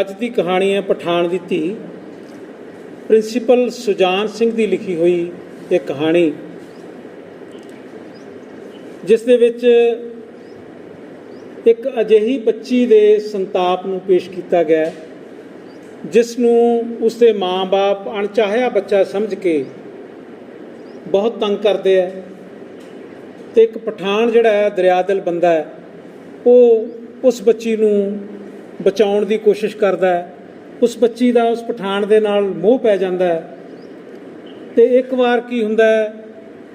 ਅੱਜ ਦੀ ਕਹਾਣੀ ਹੈ ਪਠਾਨ ਦੀ ਧੀ। ਪ੍ਰਿੰਸੀਪਲ ਸੁਜਾਨ ਸਿੰਘ ਦੀ ਲਿਖੀ ਹੋਈ ਇਹ ਕਹਾਣੀ। ਜਿਸ ਦੇ ਵਿੱਚ ਇੱਕ ਅਜਿਹੀ ਬੱਚੀ ਦੇ ਸੰਤਾਪ ਨੂੰ ਪੇਸ਼ ਕੀਤਾ ਗਿਆ, ਜਿਸ ਨੂੰ ਉਸਦੇ ਮਾਂ-ਬਾਪ ਅਣਚਾਹਿਆ ਬੱਚਾ ਸਮਝ ਕੇ ਬਹੁਤ ਤੰਗ ਕਰਦੇ ਆ ਤੇ ਇੱਕ ਪਠਾਨ ਜਿਹੜਾ ਹੈ ਦਰਿਆਦਿਲ ਬੰਦਾ ਹੈ, ਉਹ ਉਸ ਬੱਚੀ ਨੂੰ ਬਚਾਉਣ ਦੀ ਕੋਸ਼ਿਸ਼ ਕਰਦਾ ਹੈ। ਉਸ ਬੱਚੀ ਦਾ ਉਸ ਪਠਾਨ ਦੇ ਨਾਲ ਮੋਹ ਪੈ ਜਾਂਦਾ ਹੈ। ਤੇ ਇੱਕ ਵਾਰ ਕੀ ਹੁੰਦਾ ਹੈ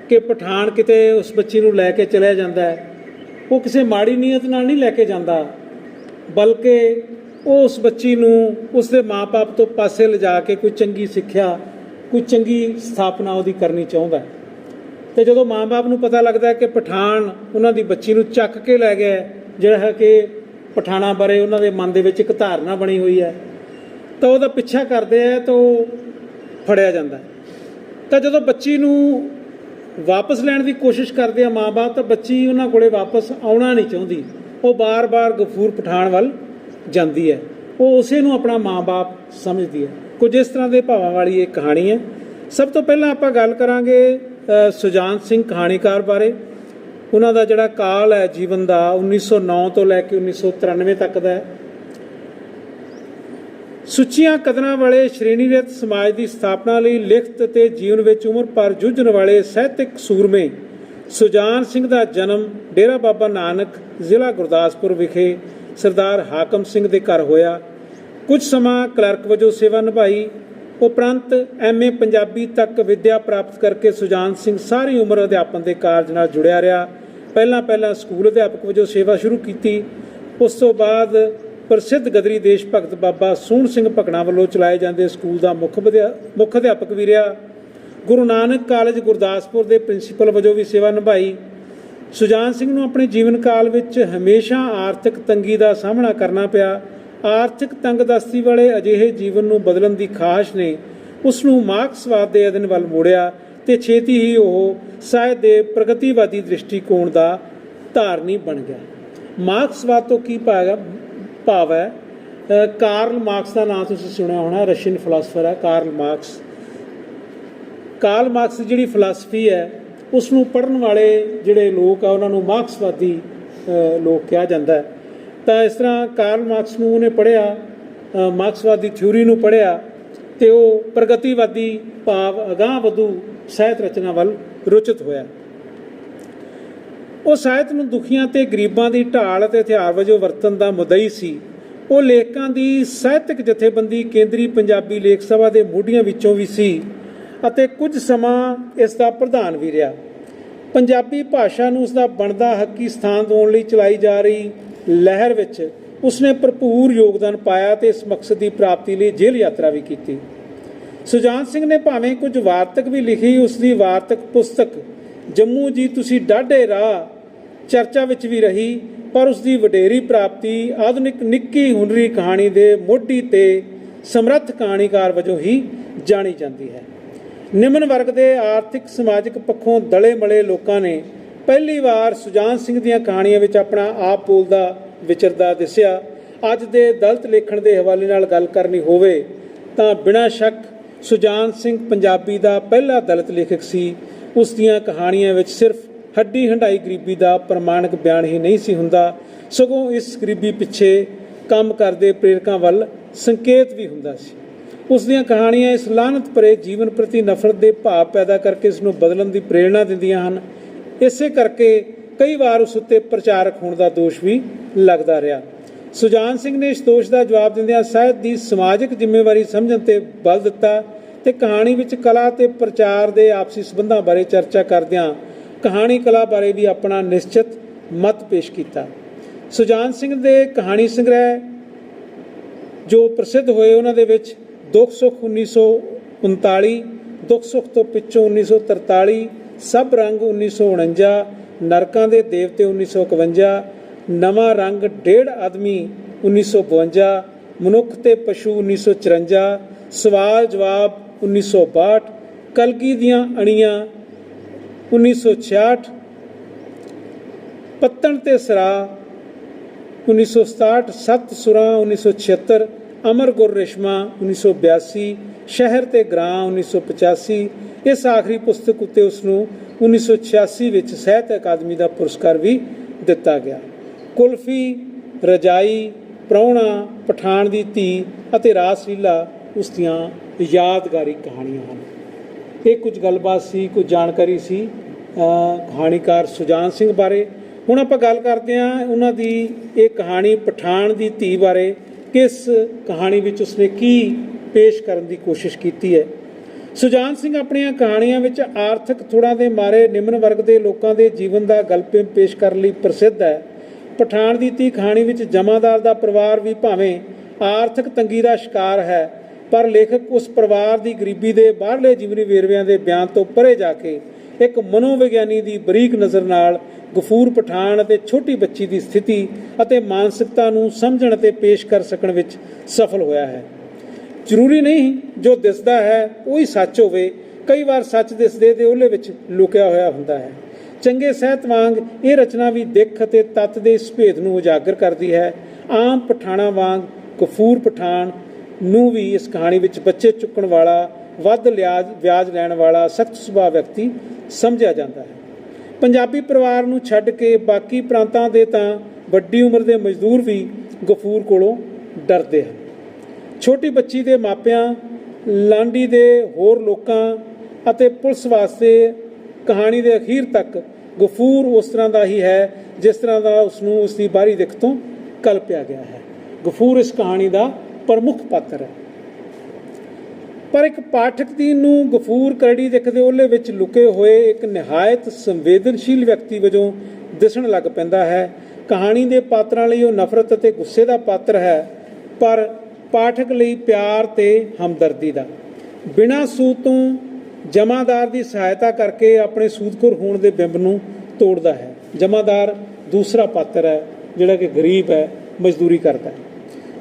ਕਿ ਪਠਾਨ ਕਿਤੇ ਉਸ ਬੱਚੀ ਨੂੰ ਲੈ ਕੇ ਚਲਿਆ ਜਾਂਦਾ ਹੈ। ਉਹ ਕਿਸੇ ਮਾੜੀ ਨੀਅਤ ਨਾਲ ਨਹੀਂ ਲੈ ਕੇ ਜਾਂਦਾ, ਬਲਕਿ ਉਹ ਉਸ ਬੱਚੀ ਨੂੰ ਉਸ ਦੇ ਮਾਪੇ ਤੋਂ ਪਾਸੇ ਲਿਜਾ ਕੇ ਕੋਈ ਚੰਗੀ ਸਿੱਖਿਆ, ਕੋਈ ਚੰਗੀ ਸਥਾਪਨਾ ਉਹਦੀ ਕਰਨੀ ਚਾਹੁੰਦਾ ਹੈ। ਤੇ ਜਦੋਂ ਮਾਪੇ ਨੂੰ ਪਤਾ ਲੱਗਦਾ ਕਿ ਪਠਾਨ ਉਹਨਾਂ ਦੀ ਬੱਚੀ ਨੂੰ ਚੱਕ ਕੇ ਲੈ ਗਿਆ ਜਿਹੜਾ ਹੈ ਕਿ ਪਠਾਣਾ ਬਾਰੇ ਉਹਨਾਂ ਦੇ ਮਨ ਦੇ ਵਿੱਚ ਇੱਕ ਧਾਰਨਾ ਬਣੀ ਹੋਈ ਹੈ। ਤਾਂ ਉਹਦਾ ਪਿੱਛਾ ਕਰਦੇ ਆ ਤਾਂ ਉਹ ਫੜਿਆ ਜਾਂਦਾ। ਤਾਂ ਜਦੋਂ ਬੱਚੀ ਨੂੰ ਵਾਪਸ ਲੈਣ ਦੀ ਕੋਸ਼ਿਸ਼ ਕਰਦੇ ਆ ਮਾਪੇ ਤਾਂ ਬੱਚੀ ਉਹਨਾਂ ਕੋਲੇ ਵਾਪਸ ਆਉਣਾ ਨਹੀਂ ਚਾਹੁੰਦੀ। ਉਹ ਬਾਰ-ਬਾਰ ਗਫੂਰ ਪਠਾਨ ਵੱਲ ਜਾਂਦੀ ਹੈ। ਉਹ ਉਸੇ ਨੂੰ ਆਪਣਾ ਮਾਪੇ ਸਮਝਦੀ ਹੈ। ਕੁਝ ਇਸ ਤਰ੍ਹਾਂ ਦੇ ਭਾਵਾਂ ਵਾਲੀ ਇਹ ਕਹਾਣੀ ਹੈ। ਸਭ ਤੋਂ ਪਹਿਲਾਂ ਆਪਾਂ ਗੱਲ ਕਰਾਂਗੇ ਸੁਜਾਨ ਸਿੰਘ ਕਹਾਣੀਕਾਰ ਬਾਰੇ। ਉਹਨਾਂ ਦਾ ਜਿਹੜਾ ਕਾਲ ਹੈ ਜੀਵਨ ਦਾ 1909 ਤੋਂ ਲੈ ਕੇ 1993 ਤੱਕ ਦਾ ਹੈ। ਸੁੱਚੀਆਂ ਕਦਰਾਂ ਵਾਲੇ ਸ਼੍ਰੇਣੀਰਤ ਸਮਾਜ ਦੀ ਸਥਾਪਨਾ ਲਈ ਲਿਖਤ ਤੇ ਜੀਵਨ ਵਿੱਚ ਉਮਰ ਭਰ ਜੂਝਣ ਵਾਲੇ ਸਾਹਿਤਿਕ ਸੂਰਮੇ ਸੁਜਾਨ ਸਿੰਘ ਦਾ ਜਨਮ ਡੇਰਾ ਬਾਬਾ ਨਾਨਕ ਜ਼ਿਲ੍ਹਾ ਗੁਰਦਾਸਪੁਰ ਵਿਖੇ ਸਰਦਾਰ ਹਾਕਮ ਸਿੰਘ ਦੇ ਘਰ ਹੋਇਆ। ਕੁਝ ਸਮਾਂ ਕਲਰਕ ਵਜੋਂ ਸੇਵਾ ਨਿਭਾਈ। ਉਪਰੰਤ ਐਮਏ ਪੰਜਾਬੀ ਤੱਕ ਵਿੱਦਿਆ ਪ੍ਰਾਪਤ ਕਰਕੇ ਸੁਜਾਨ ਸਿੰਘ ਸਾਰੀ ਉਮਰ ਅਧਿਆਪਨ ਦੇ ਕਾਰਜ ਨਾਲ ਜੁੜਿਆ ਰਿਹਾ। ਪਹਿਲਾਂ ਪਹਿਲਾਂ ਸਕੂਲ ਅਧਿਆਪਕ ਵਜੋਂ ਸੇਵਾ ਸ਼ੁਰੂ ਕੀਤੀ। ਉਸ ਤੋਂ ਬਾਅਦ ਪ੍ਰਸਿੱਧ ਗਦਰੀ ਦੇਸ਼ ਭਗਤ ਬਾਬਾ ਸੋਹਣ ਸਿੰਘ ਭਕਣਾ ਵੱਲੋਂ ਚਲਾਏ ਜਾਂਦੇ ਸਕੂਲ ਦਾ ਮੁੱਖ ਵਿਦਿਆ- ਮੁੱਖ ਅਧਿਆਪਕ ਵੀ ਰਿਹਾ। ਗੁਰੂ ਨਾਨਕ ਕਾਲਜ ਗੁਰਦਾਸਪੁਰ ਦੇ ਪ੍ਰਿੰਸੀਪਲ ਵਜੋਂ ਵੀ ਸੇਵਾ ਨਿਭਾਈ। ਸੁਜਾਨ ਸਿੰਘ ਨੂੰ ਆਪਣੇ ਜੀਵਨ ਕਾਲ ਵਿੱਚ ਹਮੇਸ਼ਾ ਆਰਥਿਕ ਤੰਗੀ ਦਾ ਸਾਹਮਣਾ ਕਰਨਾ ਪਿਆ। ਆਰਥਿਕ ਤੰਗਦਸਤੀ ਵਾਲੇ ਅਜਿਹੇ ਜੀਵਨ ਨੂੰ ਬਦਲਣ ਦੀ ਖਾਹਿਸ਼ ਨੇ ਉਸ ਨੂੰ ਮਾਰਕਸਵਾਦ ਦੇ ਅਧਿਨ ਵੱਲ ਮੋੜਿਆ ਤੇ ਛੇਤੀ ਹੀ ਉਹ ਸਾਹਿਤ ਦੇ ਪ੍ਰਗਤੀਵਾਦੀ ਦ੍ਰਿਸ਼ਟੀਕੋਣ ਦਾ ਧਾਰਨੀ ਬਣ ਗਿਆ। ਮਾਰਕਸਵਾਦ ਤੋਂ ਕੀ ਭਾਵ ਭਾਵ ਹੈ ਕਾਰਲ ਮਾਰਕਸ ਦਾ ਨਾਮ ਤੁਸੀਂ ਸੁਣਿਆ ਹੋਣਾ, ਰਸ਼ੀਅਨ ਫਿਲਾਸਫਰ ਹੈ ਕਾਰਲ ਮਾਰਕਸ। ਕਾਰਲ ਮਾਰਕਸ ਦੀ ਜਿਹੜੀ ਫਿਲਾਸਫੀ ਹੈ ਉਸ ਨੂੰ ਪੜ੍ਹਨ ਵਾਲੇ ਜਿਹੜੇ ਲੋਕ ਆ, ਉਹਨਾਂ ਨੂੰ ਮਾਰਕਸਵਾਦੀ ਲੋਕ ਕਿਹਾ ਜਾਂਦਾ ਹੈ। ਤਾਂ ਇਸ ਤਰ੍ਹਾਂ ਕਾਰਲ ਮਾਰਕਸ ਨੂੰ ਉਹਨੇ ਪੜ੍ਹਿਆ ਮਾਰਕਸਵਾਦੀ ਥਿਊਰੀ ਨੂੰ ਪੜ੍ਹਿਆ ਤੇ ਉਹ ਪ੍ਰਗਤੀਵਾਦੀ ਭਾਵ ਅਗਾਂਹ ਵਧੂ ਸਾਹਿਤ ਰਚਨਾ ਵੱਲ ਰੁਚਿਤ ਹੋਇਆ। ਉਹ ਸਾਹਿਤ ਨੂੰ ਦੁਖੀਆਂ ਤੇ ਗਰੀਬਾਂ ਦੀ ਢਾਲ ਅਤੇ ਹਥਿਆਰ ਵਜੋਂ ਵਰਤਣ ਦਾ ਮੁਦਈ ਸੀ। ਉਹ ਲੇਖਕਾਂ ਦੀ ਸਾਹਿਤਕ ਜਥੇਬੰਦੀ ਕੇਂਦਰੀ ਪੰਜਾਬੀ ਲੇਖ ਸਭਾ ਦੇ ਮੋਢੀਆਂ ਵਿੱਚੋਂ ਵੀ ਸੀ ਅਤੇ ਕੁਝ ਸਮਾਂ ਇਸ ਦਾ ਪ੍ਰਧਾਨ ਵੀ ਰਿਹਾ। ਪੰਜਾਬੀ ਭਾਸ਼ਾ ਨੂੰ ਉਸ ਦਾ ਬਣਦਾ ਹੱਕੀ ਸਥਾਨ ਦੇਣ ਲਈ ਚਲਾਈ ਜਾ ਰਹੀ ਲਹਿਰ ਵਿੱਚ ਉਸਨੇ ਭਰਪੂਰ ਯੋਗਦਾਨ ਪਾਇਆ ਤੇ ਇਸ ਮਕਸਦ ਦੀ ਪ੍ਰਾਪਤੀ ਲਈ ਜੇਲ੍ਹ ਯਾਤਰਾ ਵੀ ਕੀਤੀ। ਸੁਜਾਨ ਸਿੰਘ ਨੇ ਭਾਵੇਂ ਕੁਝ ਵਾਰਤਕ ਵੀ ਲਿਖੀ ਉਸ ਦੀ ਵਾਰਤਕ ਪੁਸਤਕ, ਜੰਮੂ ਜੀ, ਤੁਸੀਂ ਡਾਢੇ ਰਾਹ ਚਰਚਾ ਵਿੱਚ ਵੀ ਰਹੀ, ਪਰ ਉਸ ਦੀ ਵਡੇਰੀ ਪ੍ਰਾਪਤੀ ਆਧੁਨਿਕ ਨਿੱਕੀ ਹੁਨਰੀ ਕਹਾਣੀ ਦੇ ਮੋਢੀ ਤੇ ਸਮਰੱਥ ਕਹਾਣੀਕਾਰ ਵਜੋਂ ਹੀ ਜਾਣੀ ਜਾਂਦੀ ਹੈ। ਨਿਮਨ ਵਰਗ ਦੇ ਆਰਥਿਕ, ਸਮਾਜਿਕ ਪੱਖੋਂ ਦਲੇ ਮਲੇ ਲੋਕਾਂ ਨੇ ਪਹਿਲੀ ਵਾਰ ਸੁਜਾਨ ਸਿੰਘ ਦੀਆਂ ਕਹਾਣੀਆਂ ਵਿੱਚ ਆਪਣਾ ਆਪ ਬੋਲਦਾ ਵਿਚਰਦਾ ਦਿਸਿਆ। ਅੱਜ ਦੇ ਦਲਤ ਲੇਖਣ ਦੇ ਹਵਾਲੇ ਨਾਲ ਗੱਲ ਕਰਨੀ ਹੋਵੇ ਤਾਂ ਬਿਨਾਂ ਸ਼ੱਕ ਸੁਜਾਨ ਸਿੰਘ ਪੰਜਾਬੀ ਦਾ ਪਹਿਲਾ ਦਲਤ ਲੇਖਕ ਸੀ। ਉਸ ਦੀਆਂ ਕਹਾਣੀਆਂ ਵਿੱਚ ਸਿਰਫ ਹੱਡੀ ਹੰਡਾਈ ਗਰੀਬੀ ਦਾ ਪ੍ਰਮਾਣਿਕ ਬਿਆਨ ਹੀ ਨਹੀਂ ਸੀ ਹੁੰਦਾ। ਸਗੋਂ ਇਸ ਗਰੀਬੀ ਪਿੱਛੇ ਕੰਮ ਕਰਦੇ ਪ੍ਰੇਰਕਾਂ ਵੱਲ ਸੰਕੇਤ ਵੀ ਹੁੰਦਾ ਸੀ। ਉਸ ਦੀਆਂ ਕਹਾਣੀਆਂ ਇਸ ਲਾਨਤ ਭਰੇ ਜੀਵਨ ਪ੍ਰਤੀ ਨਫ਼ਰਤ ਦੇ ਭਾਵ ਪੈਦਾ ਕਰਕੇ ਇਸ ਨੂੰ ਬਦਲਣ ਦੀ ਪ੍ਰੇਰਣਾ ਦਿੰਦੀਆਂ ਹਨ। ਇਸੇ ਕਰਕੇ ਕਈ ਵਾਰ ਉਸ ਉੱਤੇ ਪ੍ਰਚਾਰਕ ਹੋਣ ਦਾ ਦੋਸ਼ ਵੀ ਲੱਗਦਾ ਰਿਹਾ। ਸੁਜਾਨ ਸਿੰਘ ਨੇ ਇਸ ਦੋਸ਼ ਦਾ ਜਵਾਬ ਦਿੰਦਿਆਂ ਸਾਹਿਤ ਦੀ ਸਮਾਜਿਕ ਜ਼ਿੰਮੇਵਾਰੀ ਸਮਝਣ ਤੇ ਬਲ ਦਿੱਤਾ ਤੇ ਕਹਾਣੀ ਵਿੱਚ ਕਲਾ ਤੇ ਪ੍ਰਚਾਰ ਦੇ ਆਪਸੀ ਸਬੰਧਾਂ ਬਾਰੇ ਚਰਚਾ ਕਰਦਿਆਂ ਕਹਾਣੀ ਕਲਾ ਬਾਰੇ ਵੀ ਆਪਣਾ ਨਿਸ਼ਚਿਤ ਮਤ ਪੇਸ਼ ਕੀਤਾ। ਸੁਜਾਨ ਸਿੰਘ ਦੇ ਕਹਾਣੀ ਸੰਗ੍ਰਹਿ ਜੋ ਪ੍ਰਸਿੱਧ ਹੋਏ ਉਹਨਾਂ ਦੇ ਵਿੱਚ ਦੁੱਖ ਸੁੱਖ 1939 ਦੁੱਖ ਸੁੱਖ ਤੋਂ ਪਿੱਛੋਂ 1943 ਸਭ ਰੰਗ 1949 ਨਰਕਾਂ ਦੇ ਦੇਵਤੇ 1951 ਨਵਾਂ ਰੰਗ ਡੇਢ ਆਦਮੀ 1952 ਮਨੁੱਖ ਤੇ ਪਸ਼ੂ 1954 ਸਵਾਲ ਜਵਾਬ 1962 ਕਲਗੀ ਦੀਆਂ ਅਣੀਆਂ 1966 ਪੱਤਣ ਤੇ ਸਰਾ 1967 ਸੱਤ ਸੁਰਾਂ 1976 ਅਮਰ ਗੁਰ ਰਿਸ਼ਮਾ 1982 ਸ਼ਹਿਰ ਤੇ ਗ੍ਰਾਂ 1985 ਇਸ ਆਖਰੀ ਪੁਸਤਕ ਉੱਤੇ ਉਸ ਨੂੰ 1986 ਵਿੱਚ ਸਾਹਿਤ ਅਕਾਦਮੀ ਦਾ ਪੁਰਸਕਾਰ ਵੀ ਦਿੱਤਾ ਗਿਆ। ਕੁਲਫੀ, ਰਜਾਈ, ਪ੍ਰਾਹੁਣਾ, ਪਠਾਨ ਦੀ ਧੀ ਅਤੇ ਰਾਸ ਲੀਲਾ ਉਸ ਦੀਆਂ ਯਾਦਗਾਰੀ ਕਹਾਣੀਆਂ ਹਨ। ਇਹ ਕੁਝ ਗੱਲਬਾਤ ਸੀ, ਕੁਝ ਜਾਣਕਾਰੀ ਸੀ ਕਹਾਣੀਕਾਰ ਸੁਜਾਨ ਸਿੰਘ ਬਾਰੇ। ਹੁਣ ਆਪਾਂ ਗੱਲ ਕਰਦੇ ਹਾਂ ਉਹਨਾਂ ਦੀ ਇਹ ਕਹਾਣੀ ਪਠਾਨ ਦੀ ਧੀ ਬਾਰੇ। ਕਿਸ ਕਹਾਣੀ ਵਿੱਚ ਉਸਨੇ ਕੀ ਪੇਸ਼ ਕਰਨ ਦੀ ਕੋਸ਼ਿਸ਼ ਕੀਤੀ ਹੈ? ਸੁਜਾਨ ਸਿੰਘ ਆਪਣੀਆਂ ਕਹਾਣੀਆਂ ਵਿੱਚ ਆਰਥਿਕ ਥੋੜਾਂ ਦੇ ਮਾਰੇ ਨਿਮਨ ਵਰਗ ਦੇ ਲੋਕਾਂ ਦੇ ਜੀਵਨ ਦਾ ਗਲਪੇ ਪੇਸ਼ ਕਰਨ ਲਈ ਪ੍ਰਸਿੱਧ ਹੈ। ਪਠਾਨ ਦੀ ਧੀ ਕਹਾਣੀ ਵਿੱਚ ਜਮਾਦਾਰ ਦਾ ਪਰਿਵਾਰ ਵੀ ਭਾਵੇਂ ਆਰਥਿਕ ਤੰਗੀ ਦਾ ਸ਼ਿਕਾਰ ਹੈ, ਪਰ ਲੇਖਕ ਉਸ ਪਰਿਵਾਰ ਦੀ ਗਰੀਬੀ ਦੇ ਬਾਹਰਲੇ ਜੀਵਨੀ ਵੇਰਵਿਆਂ ਦੇ ਬਿਆਨ ਤੋਂ ਪਰੇ ਜਾ ਕੇ ਇੱਕ ਮਨੋਵਿਗਿਆਨੀ ਦੀ ਬਰੀਕ ਨਜ਼ਰ ਨਾਲ ਗਫੂਰ ਪਠਾਨ ਅਤੇ ਛੋਟੀ ਬੱਚੀ ਦੀ ਸਥਿਤੀ ਅਤੇ ਮਾਨਸਿਕਤਾ ਨੂੰ ਸਮਝਣ ਅਤੇ ਪੇਸ਼ ਕਰ ਸਕਣ ਵਿੱਚ ਸਫਲ ਹੋਇਆ ਹੈ। ਜ਼ਰੂਰੀ ਨਹੀਂ ਜੋ ਦਿਸਦਾ ਹੈ, ਉਹੀ ਸੱਚ ਹੋਵੇ। ਕਈ ਵਾਰ ਸੱਚ ਦਿਸਦੇ ਤੇ ਉਹਲੇ ਵਿੱਚ ਲੁਕਿਆ ਹੋਇਆ ਹੁੰਦਾ ਹੈ। ਚੰਗੇ ਸਹਿਤ ਵਾਂਗ ਇਹ ਰਚਨਾ ਵੀ ਦਿੱਖ ਅਤੇ ਤੱਤ ਦੇ ਇਸ ਭੇਦ ਨੂੰ ਉਜਾਗਰ ਕਰਦੀ ਹੈ। ਆਮ ਪਠਾਣਾ ਵਾਂਗ ਗਫੂਰ ਪਠਾਨ ਨੂੰ ਵੀ ਇਸ ਕਹਾਣੀ ਵਿੱਚ ਬੱਚੇ ਚੁੱਕਣ ਵਾਲਾ, ਵੱਧ ਲਿਆਜ, ਵਿਆਜ ਲੈਣ ਵਾਲਾ ਸਖਤ ਸੁਭਾਅ ਵਿਅਕਤੀ ਸਮਝਿਆ ਜਾਂਦਾ ਹੈ। ਪੰਜਾਬੀ ਪਰਿਵਾਰ ਨੂੰ ਛੱਡ ਕੇ ਬਾਕੀ ਪ੍ਰਾਂਤਾਂ ਦੇ ਤਾਂ ਵੱਡੀ ਉਮਰ ਦੇ ਮਜ਼ਦੂਰ ਵੀ ਗਫੂਰ ਕੋਲੋਂ ਡਰਦੇ ਹਨ। ਛੋਟੀ ਬੱਚੀ ਦੇ ਮਾਪਿਆਂ, ਲਾਂਡੀ ਦੇ ਹੋਰ ਲੋਕਾਂ ਅਤੇ ਪੁਲਿਸ ਵਾਸਤੇ ਕਹਾਣੀ ਦੇ ਅਖੀਰ ਤੱਕ ਗਫੂਰ ਉਸ ਤਰ੍ਹਾਂ ਦਾ ਹੀ ਹੈ ਜਿਸ ਤਰ੍ਹਾਂ ਦਾ ਉਸ ਨੂੰ ਉਸ ਦੀ ਬਾਹਰੀ ਦਿੱਖ ਤੋਂ ਕਲਪਿਆ ਗਿਆ ਹੈ। ਗਫੂਰ ਇਸ ਕਹਾਣੀ ਦਾ ਪ੍ਰਮੁੱਖ ਪਾਤਰ ਹੈ। ਪਰ ਇੱਕ ਪਾਠਕ ਦੀ ਨੂੰ ਗਫੂਰ ਕਰੜੀ ਦਿਖਦੇ ਉਹਲੇ ਵਿੱਚ ਲੁਕੇ ਹੋਏ ਇੱਕ ਨਿਹਾਇਤ ਸੰਵੇਦਨਸ਼ੀਲ ਵਿਅਕਤੀ ਵਜੋਂ ਦਿਸਣ ਲੱਗ ਪੈਂਦਾ ਹੈ। ਕਹਾਣੀ ਦੇ ਪਾਤਰਾਂ ਲਈ ਉਹ ਨਫ਼ਰਤ ਅਤੇ ਗੁੱਸੇ ਦਾ ਪਾਤਰ ਹੈ, ਪਰ ਪਾਠਕ ਲਈ ਪਿਆਰ ਤੇ ਹਮਦਰਦੀ ਦਾ। ਬਿਨਾਂ ਸੂਤ ਤੋਂ ਜਮਾਦਾਰ ਦੀ ਸਹਾਇਤਾ ਕਰਕੇ ਆਪਣੇ ਸੂਦਖੋਰ ਹੋਣ ਦੇ ਬਿੰਬ ਨੂੰ ਤੋੜਦਾ ਹੈ। ਜਮਾਦਾਰ ਦੂਸਰਾ ਪਾਤਰ ਹੈ, ਜਿਹੜਾ ਕਿ ਗਰੀਬ ਹੈ, ਮਜ਼ਦੂਰੀ ਕਰਦਾ ਹੈ।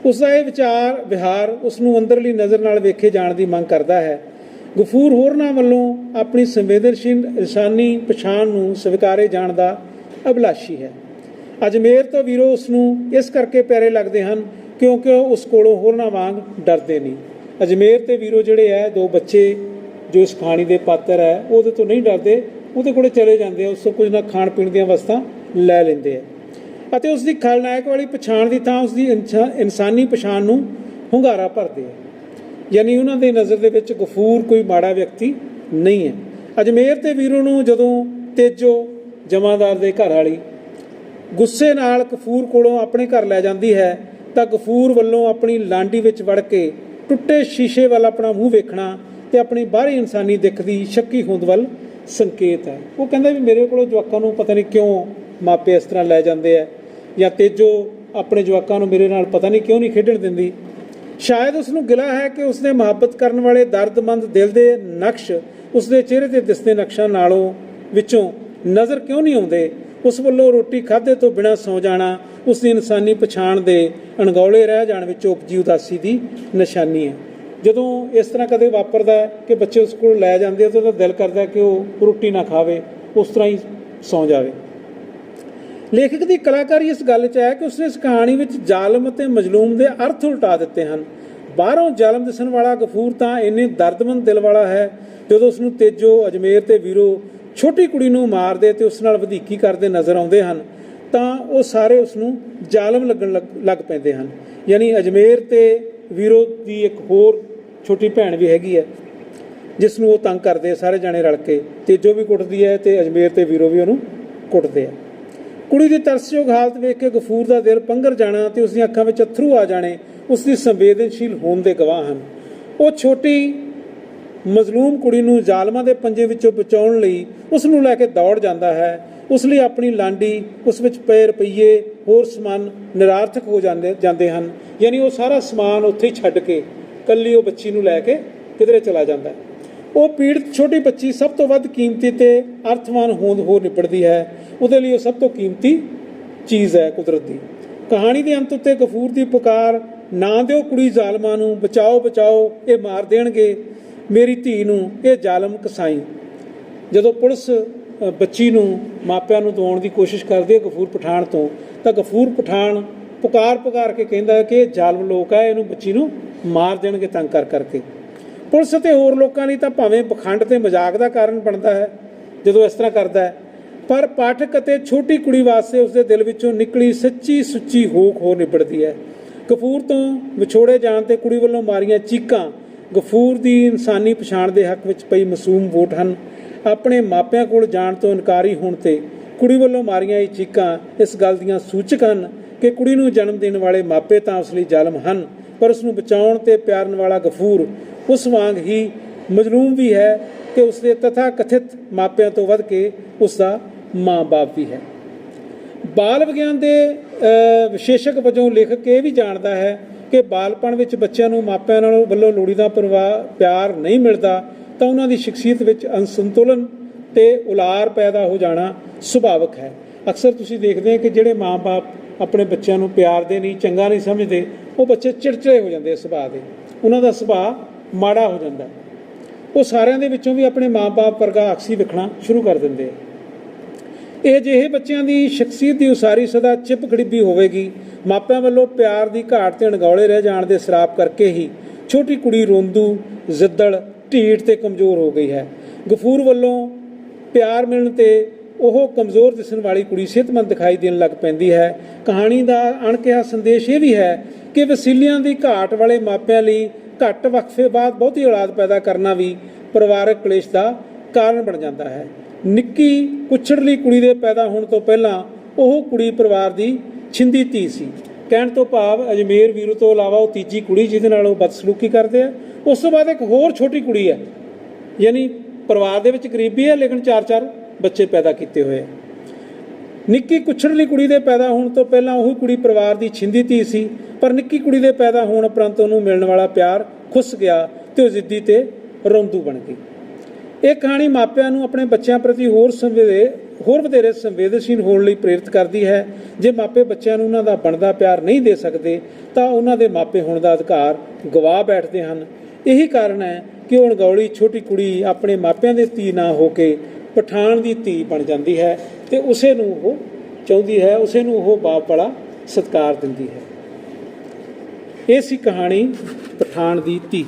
ਉਸ ਦਾ ਇਹ ਵਿਚਾਰ, ਵਿਹਾਰ ਉਸ ਨੂੰ ਅੰਦਰਲੀ ਨਜ਼ਰ ਨਾਲ ਵੇਖੇ ਜਾਣ ਦੀ ਮੰਗ ਕਰਦਾ ਹੈ। ਗਫੂਰ ਹੋਰਨਾਂ ਵੱਲੋਂ ਆਪਣੀ ਸੰਵੇਦਨਸ਼ੀਲ ਇਨਸਾਨੀ ਪਛਾਣ ਨੂੰ ਸਵੀਕਾਰੇ ਜਾਣ ਦਾ ਅਭਿਲਾਸ਼ੀ ਹੈ। ਅਜਮੇਰ ਤੋਂ ਵੀਰੋ ਉਸ ਨੂੰ ਇਸ ਕਰਕੇ ਪਿਆਰੇ ਲੱਗਦੇ ਹਨ ਕਿਉਂਕਿ ਉਹ ਉਸ ਕੋਲੋਂ ਹੋਰਨਾਂ ਵਾਂਗ ਡਰਦੇ ਨਹੀਂ। ਅਜਮੇਰ ਤੇ ਵੀਰੋ ਜਿਹੜੇ ਹੈ ਦੋ ਬੱਚੇ ਜੋ ਇਸ ਕਹਾਣੀ ਦੇ ਪਾਤਰ ਹੈ ਉਹਦੇ ਤੋਂ ਨਹੀਂ ਡਰਦੇ। ਉਹਦੇ ਕੋਲੇ ਚਲੇ ਜਾਂਦੇ ਆ ਉਸ ਤੋਂ ਕੁਝ ਨਾ ਖਾਣ ਪੀਣ ਦੀਆਂ ਵਸਤਾਂ ਲੈ ਲੈਂਦੇ ਆ। ਅਤੇ ਉਸ ਦੀ ਖਲਨਾਇਕ ਵਾਲੀ ਪਛਾਣ ਦੀ ਥਾਂ ਉਸ ਦੀ ਇਨਸਾਨੀ ਪਛਾਣ ਨੂੰ ਹੁੰਗਾਰਾ ਭਰਦੇ ਆ। ਯਾਨੀ ਉਹਨਾਂ ਦੀ ਨਜ਼ਰ ਦੇ ਵਿੱਚ ਗਫੂਰ ਕੋਈ ਮਾੜਾ ਵਿਅਕਤੀ ਨਹੀਂ ਹੈ ਅਜਮੇਰ ਤੇ ਵੀਰੋ ਨੂੰ ਜਦੋਂ ਤੇਜੋ ਜਮਾਦਾਰ ਦੇ ਘਰ ਵਾਲੀ ਗੁੱਸੇ ਨਾਲ ਕਫੂਰ ਕੋਲੋਂ ਆਪਣੇ ਘਰ ਲੈ ਜਾਂਦੀ ਹੈ ਤਾਂ ਗਫੂਰ ਵੱਲੋਂ ਆਪਣੀ ਲਾਂਡੀ ਵਿੱਚ ਵੜ ਕੇ ਟੁੱਟੇ ਸ਼ੀਸ਼ੇ ਵੱਲ ਆਪਣਾ ਮੂੰਹ ਵੇਖਣਾ ਤੇ ਆਪਣੀ ਬਾਹਰੀ ਇਨਸਾਨੀ ਦਿੱਖ ਦੀ ਸ਼ੱਕੀ ਹੋਂਦ ਵੱਲ ਸੰਕੇਤ ਹੈ। ਉਹ ਕਹਿੰਦਾ ਵੀ ਮੇਰੇ ਕੋਲੋਂ ਜਵਾਕਾਂ ਨੂੰ ਪਤਾ ਨਹੀਂ ਕਿਉਂ ਮਾਪੇ ਇਸ ਤਰ੍ਹਾਂ ਲੈ ਜਾਂਦੇ ਆ ਜਾਂ ਤੇਜੋ ਆਪਣੇ ਜਵਾਕਾਂ ਨੂੰ ਮੇਰੇ ਨਾਲ ਪਤਾ ਨਹੀਂ ਕਿਉਂ ਨਹੀਂ ਖੇਡਣ ਦਿੰਦੀ। ਸ਼ਾਇਦ ਉਸ ਨੂੰ ਗਿਲਾ ਹੈ ਕਿ ਉਸਨੇ ਮੁਹੱਬਤ ਕਰਨ ਵਾਲੇ ਦਰਦਮੰਦ ਦਿਲ ਦੇ ਨਕਸ਼ ਉਸਦੇ ਚਿਹਰੇ ਤੇ ਦਿਸਦੇ ਨਕਸ਼ਾਂ ਨਾਲੋਂ ਵਿੱਚੋਂ ਨਜ਼ਰ ਕਿਉਂ ਨਹੀਂ ਆਉਂਦੇ ਉਸ ਵੱਲੋਂ ਰੋਟੀ ਖਾਧੇ ਤੋਂ ਬਿਨਾਂ ਸੌ ਜਾਣਾ, ਉਸ ਦੀ ਇਨਸਾਨੀ ਪਛਾਣ ਦੇ ਅਣਗੌਲੇ ਰਹਿ ਜਾਣ ਵਿੱਚ ਉਪਜੀ ਉਦਾਸੀ ਦੀ ਨਿਸ਼ਾਨੀ ਹੈ। ਜਦੋਂ ਇਸ ਤਰ੍ਹਾਂ ਕਦੇ ਵਾਪਰਦਾ ਕਿ ਬੱਚੇ ਉਸ ਕੋਲ ਲੈ ਜਾਂਦੇ ਆ ਤਾਂ ਉਹਦਾ ਦਿਲ ਕਰਦਾ ਕਿ ਉਹ ਰੋਟੀ ਨਾ ਖਾਵੇ, ਉਸ ਤਰ੍ਹਾਂ ਹੀ ਸੌ ਜਾਵੇ। ਲੇਖਕ ਦੀ ਕਲਾਕਾਰੀ ਇਸ ਗੱਲ 'ਚ ਹੈ ਕਿ ਉਸਨੇ ਇਸ ਕਹਾਣੀ ਵਿੱਚ ਜ਼ਾਲਮ ਅਤੇ ਮਜ਼ਲੂਮ ਦੇ ਅਰਥ ਉਲਟਾ ਦਿੱਤੇ ਹਨ। ਬਾਹਰੋਂ ਜ਼ਾਲਮ ਦਿਸਣ ਵਾਲਾ ਗਫੂਰ ਤਾਂ ਇੰਨੇ ਦਰਦਮੰਦ ਦਿਲ ਵਾਲਾ ਹੈ, ਜਦੋਂ ਉਸ ਨੂੰ ਤੇਜੋ, ਅਜਮੇਰ ਤੇ ਵੀਰੋ ਛੋਟੀ ਕੁੜੀ ਨੂੰ ਮਾਰਦੇ ਤੇ ਉਸ ਨਾਲ ਵਧੀਕੀ ਕਰਦੇ ਨਜ਼ਰ ਆਉਂਦੇ ਹਨ, ਤਾਂ ਉਹ ਸਾਰੇ ਉਸ ਨੂੰ ਜ਼ਾਲਮ ਲੱਗਣ ਲੱਗ- ਲੱਗ ਪੈਂਦੇ ਹਨ। ਯਾਨੀ ਅਜਮੇਰ ਤੇ ਵੀਰੋ ਦੀ ਇੱਕ ਹੋਰ ਛੋਟੀ ਭੈਣ ਵੀ ਹੈਗੀ ਹੈ, ਜਿਸ ਨੂੰ ਉਹ ਤੰਗ ਕਰਦੇ ਆ ਸਾਰੇ ਜਾਣੇ ਰਲ ਕੇ। ਤੇਜੋ ਵੀ ਕੁੱਟਦੀ ਹੈ ਤੇ ਅਜਮੇਰ ਤੇ ਵੀਰੋ ਵੀ ਉਹਨੂੰ ਕੁੱਟਦੇ ਆ। ਕੁੜੀ ਦੀ ਤਰਸਯੋਗ ਹਾਲਤ ਵੇਖ ਕੇ ਗਫੂਰ ਦਾ ਦਿਲ ਪੰਗਰ ਜਾਣਾ ਤੇ ਉਸ ਦੀਆਂ ਅੱਖਾਂ ਵਿੱਚ ਅਥਰੂ ਆ ਜਾਣੇ ਉਸ ਦੀ ਸੰਵੇਦਨਸ਼ੀਲ ਹੋਣ ਦੇ ਗਵਾਹ ਹਨ। ਉਹ ਛੋਟੀ ਮਜ਼ਲੂਮ ਕੁੜੀ ਨੂੰ ਜ਼ਾਲਮਾਂ ਦੇ ਪੰਜੇ ਵਿੱਚੋਂ ਬਚਾਉਣ ਲਈ ਉਸ ਨੂੰ ਲੈ ਕੇ ਦੌੜ ਜਾਂਦਾ ਹੈ। ਉਸ ਲਈ ਆਪਣੀ ਲਾਂਡੀ, ਉਸ ਵਿੱਚ ਪਏ ਰੁਪਈਏ, ਹੋਰ ਸਮਾਨ ਨਿਰਾਰਥਕ ਹੋ ਜਾਂਦੇ ਜਾਂਦੇ ਹਨ। ਯਾਨੀ ਉਹ ਸਾਰਾ ਸਮਾਨ ਉੱਥੇ ਹੀ ਛੱਡ ਕੇ ਕੱਲੀ ਉਹ ਬੱਚੀ ਨੂੰ ਲੈ ਕੇ ਕਿਧਰੇ ਚਲਾ ਜਾਂਦਾ ਹੈ। ਉਹ ਪੀੜਤ ਛੋਟੀ ਬੱਚੀ ਸਭ ਤੋਂ ਵੱਧ ਕੀਮਤੀ ਤੇ ਅਰਥਵਾਨ ਹੋਂਦ ਹੋ ਨਿਪੜਦੀ ਹੈ। ਉਹਦੇ ਲਈ ਉਹ ਸਭ ਤੋਂ ਕੀਮਤੀ ਚੀਜ਼ ਹੈ ਕੁਦਰਤ ਦੀ। ਕਹਾਣੀ ਦੇ ਅੰਤ ਉੱਤੇ ਗਫੂਰ ਦੀ ਪੁਕਾਰ, ਨਾ ਦਿਓ ਕੁੜੀ ਜ਼ਾਲਮਾਂ ਨੂੰ, ਬਚਾਓ ਬਚਾਓ, ਇਹ ਮਾਰ ਦੇਣਗੇ। ਮੇਰੀ ਧੀ ਨੂੰ ਇਹ ਜ਼ਾਲਮ ਕਸਾਈ। ਜਦੋਂ ਪੁਲਿਸ ਬੱਚੀ ਨੂੰ ਮਾਪਿਆਂ ਨੂੰ ਦਵਾਉਣ ਦੀ ਕੋਸ਼ਿਸ਼ ਕਰਦੀ ਹੈ ਗਫੂਰ ਪਠਾਨ ਤੋਂ, ਤਾਂ ਗਫੂਰ ਪਠਾਨ ਪੁਕਾਰ ਪੁਕਾਰ ਕੇ ਕਹਿੰਦਾ ਕਿ ਇਹ ਜ਼ਾਲਮ ਲੋਕ ਹੈ, ਇਹਨੂੰ ਬੱਚੀ ਨੂੰ ਮਾਰ ਦੇਣਗੇ ਤੰਗ ਕਰ ਕਰਕੇ। ਪੁਲਿਸ ਤੇ ਹੋਰ ਲੋਕਾਂ ਲਈ ਤਾਂ ਭਾਵੇਂ ਬਖੰਡ ਤੇ ਮਜ਼ਾਕ ਦਾ ਕਾਰਨ ਬਣਦਾ ਹੈ, ਜਦੋਂ ਇਸ ਤਰ੍ਹਾਂ ਕਰਦਾ ਹੈ, ਪਰ ਪਾਠਕ ਅਤੇ ਛੋਟੀ ਕੁੜੀ ਵਾਸਤੇ ਉਸਦੇ ਦਿਲ ਵਿੱਚੋਂ ਨਿਕਲੀ ਸੱਚੀ ਸੁੱਚੀ ਹੋਕ ਹੋ ਨਿਬੜਦੀ ਹੈ। ਕਪੂਰ ਤੋਂ ਵਿਛੋੜੇ ਜਾਣ ਤੇ ਕੁੜੀ ਵੱਲੋਂ ਮਾਰੀਆਂ ਚੀਕਾਂ ਗਫੂਰ ਦੀ ਇਨਸਾਨੀ ਪਛਾਣ ਦੇ ਹੱਕ ਵਿੱਚ ਪਈ ਮਾਸੂਮ ਵੋਟ ਹਨ। ਆਪਣੇ ਮਾਪਿਆਂ ਕੋਲ ਜਾਣ ਤੋਂ ਇਨਕਾਰੀ ਹੋਣ ਤੇ ਕੁੜੀ ਵੱਲੋਂ ਮਾਰੀਆਂ ਇਹ ਚੀਕਾਂ ਇਸ ਗੱਲ ਦੀਆਂ ਸੂਚਕ ਹਨ ਕਿ ਕੁੜੀ ਨੂੰ ਜਨਮ ਦੇਣ ਵਾਲੇ ਮਾਪੇ ਤਾਂ ਉਸ ਲਈ ਜ਼ਾਲਮ ਹਨ, ਪਰ ਉਸ ਨੂੰ ਬਚਾਉਣ ਤੇ ਪਿਆਰਨ ਵਾਲਾ ਗਫੂਰ ਉਸ ਵਾਂਗ ਹੀ ਮਜ਼ਲੂਮ ਵੀ ਹੈ ਕਿ ਉਸ ਦੇ ਤਥਾ ਕਥਿਤ ਮਾਪਿਆਂ ਤੋਂ ਵੱਧ ਕੇ ਉਸ ਦਾ ਮਾਂ-ਬਾਪ ਵੀ ਹੈ। ਬਾਲ ਵਿਗਿਆਨ ਦੇ ਵਿਸ਼ੇਸ਼ਕ ਵਜੋਂ ਲੇਖਕ ਇਹ ਵੀ ਜਾਣਦਾ ਹੈ ਕਿ ਬਾਲਪਣ ਵਿੱਚ ਬੱਚਿਆਂ ਨੂੰ ਮਾਪਿਆਂ ਨਾਲ ਵੱਲੋਂ ਲੋੜੀਂਦਾ ਪਰਿਵਾਰ ਪਿਆਰ ਨਹੀਂ ਮਿਲਦਾ, ਤਾਂ ਉਹਨਾਂ ਦੀ ਸ਼ਖਸੀਅਤ ਵਿੱਚ ਅਸੰਤੁਲਨ ਤੇ ਉਲਾਰ ਪੈਦਾ ਹੋ ਜਾਣਾ ਸੁਭਾਵਿਕ ਹੈ। ਅਕਸਰ ਤੁਸੀਂ ਦੇਖਦੇ ਹੋ ਕਿ ਜਿਹੜੇ ਮਾਪੇ ਆਪਣੇ ਬੱਚਿਆਂ ਨੂੰ ਪਿਆਰ ਦੇ ਨਹੀਂ, ਚੰਗਾ ਨਹੀਂ ਸਮਝਦੇ, ਉਹ ਬੱਚੇ ਚਿੜਚਿੜੇ ਹੋ ਜਾਂਦੇ ਸੁਭਾਅ ਦੇ। ਉਹਨਾਂ ਦਾ ਸੁਭਾਅ ਮਾੜਾ ਹੋ ਜਾਂਦਾ ਉਹ ਸਾਰਿਆਂ ਦੇ ਵਿੱਚੋਂ ਵੀ ਆਪਣੇ ਮਾਪੇ ਵਰਗਾ ਅਕਸੀ ਵਿਖਣਾ ਸ਼ੁਰੂ ਕਰ ਦਿੰਦੇ ਆ। ਇਹ ਜਿਹੇ ਬੱਚਿਆਂ ਦੀ ਸ਼ਖਸੀਅਤ ਦੀ ਉਸਾਰੀ ਸਦਾ ਚਿਪ ਗੜਿੱਬੀ ਹੋਵੇਗੀ। ਮਾਪਿਆਂ ਵੱਲੋਂ ਪਿਆਰ ਦੀ ਘਾਟ ਤੇ ਅਣਗੌਲੇ ਰਹਿ ਜਾਣ ਦੇ ਸਰਾਪ ਕਰਕੇ ਹੀ ਛੋਟੀ ਕੁੜੀ ਰੋਂਦੂ ਜ਼ਿੱਦੜ ਢੀਠ ਤੇ ਕਮਜ਼ੋਰ ਹੋ ਗਈ ਹੈ। ਗਫੂਰ ਵੱਲੋਂ ਪਿਆਰ ਮਿਲਣ ਤੇ ਉਹ ਕਮਜ਼ੋਰ ਦਿਸਣ ਵਾਲੀ ਕੁੜੀ ਸਿਹਤਮੰਦ ਦਿਖਾਈ ਦੇਣ ਲੱਗ ਪੈਂਦੀ ਹੈ। ਕਹਾਣੀ ਦਾ ਅਣਕਿਹਾ ਸੰਦੇਸ਼ ਇਹ ਵੀ ਹੈ ਕਿ ਵਸੀਲਿਆਂ ਦੀ ਘਾਟ ਵਾਲੇ ਮਾਪਿਆਂ ਲਈ ਘੱਟ ਵਕਫੇ ਬਾਅਦ ਬਹੁਤੀ ਔਲਾਦ ਪੈਦਾ ਕਰਨਾ ਵੀ ਪਰਿਵਾਰਕ ਕਲੇਸ਼ ਦਾ ਕਾਰਨ ਬਣ ਜਾਂਦਾ ਹੈ। ਨਿੱਕੀ ਕੁਛੜਲੀ ਕੁੜੀ ਦੇ ਪੈਦਾ ਹੋਣ ਤੋਂ ਪਹਿਲਾਂ ਉਹ ਕੁੜੀ ਪਰਿਵਾਰ ਦੀ ਛਿੰਦੀ ਧੀ ਸੀ। ਕਹਿਣ ਤੋਂ ਭਾਵ ਅਜਮੇਰ ਵੀਰੂ ਤੋਂ ਇਲਾਵਾ ਉਹ ਤੀਜੀ ਕੁੜੀ ਜਿਹਦੇ ਨਾਲ ਉਹ ਬਦਸਲੂਕੀ ਕਰਦੇ ਆ। ਉਸ ਤੋਂ ਬਾਅਦ ਇੱਕ ਹੋਰ ਛੋਟੀ ਕੁੜੀ ਹੈ। ਯਾਨੀ ਪਰਿਵਾਰ ਦੇ ਵਿੱਚ ਗਰੀਬੀ ਹੈ, ਲੇਕਿਨ ਚਾਰ ਚਾਰ ਬੱਚੇ ਪੈਦਾ ਕੀਤੇ ਹੋਏ ਆ। ਨਿੱਕੀ ਕੁਛੜਲੀ ਕੁੜੀ ਦੇ ਪੈਦਾ ਹੋਣ ਤੋਂ ਪਹਿਲਾਂ ਉਹ ਕੁੜੀ ਪਰਿਵਾਰ ਦੀ ਛਿੰਦੀ ਧੀ ਸੀ, ਪਰ ਨਿੱਕੀ ਕੁੜੀ ਦੇ ਪੈਦਾ ਹੋਣ ਉਪਰੰਤ ਉਹਨੂੰ ਮਿਲਣ ਵਾਲਾ ਪਿਆਰ ਖੁੱਸ ਗਿਆ ਤੇ ਉਹ ਜ਼ਿੱਦੀ ਤੇ ਰੋਂਦੂ ਬਣ ਗਈ। ਇਹ ਕਹਾਣੀ ਮਾਪਿਆਂ ਨੂੰ ਆਪਣੇ ਬੱਚਿਆਂ ਪ੍ਰਤੀ ਹੋਰ ਸੰਵੇਦੇ ਹੋਰ ਵਧੇਰੇ ਸੰਵੇਦਨਸ਼ੀਲ ਹੋਣ ਲਈ ਪ੍ਰੇਰਿਤ ਕਰਦੀ ਹੈ। ਜੇ ਮਾਪੇ ਬੱਚਿਆਂ ਨੂੰ ਉਹਨਾਂ ਦਾ ਬਣਦਾ ਪਿਆਰ ਨਹੀਂ ਦੇ ਸਕਦੇ, ਤਾਂ ਉਹਨਾਂ ਦੇ ਮਾਪੇ ਹੋਣ ਦਾ ਅਧਿਕਾਰ ਗਵਾ ਬੈਠਦੇ ਹਨ। ਇਹੀ ਕਾਰਨ ਹੈ ਕਿ ਉਹ ਅਣਗੌਲੀ ਛੋਟੀ ਕੁੜੀ ਆਪਣੇ ਮਾਪਿਆਂ ਦੇ ਧੀ ਨਾ ਹੋ ਕੇ ਪਠਾਨ ਦੀ ਧੀ ਬਣ ਜਾਂਦੀ ਹੈ ਤੇ ਉਸੇ ਨੂੰ ਉਹ ਚਾਹੁੰਦੀ ਹੈ, ਉਸੇ ਨੂੰ ਉਹ ਬਾਪ ਵਾਲਾ ਸਤਿਕਾਰ ਦਿੰਦੀ ਹੈ। ਇਹ ਸੀ ਕਹਾਣੀ ਪਠਾਨ ਦੀ ਧੀ।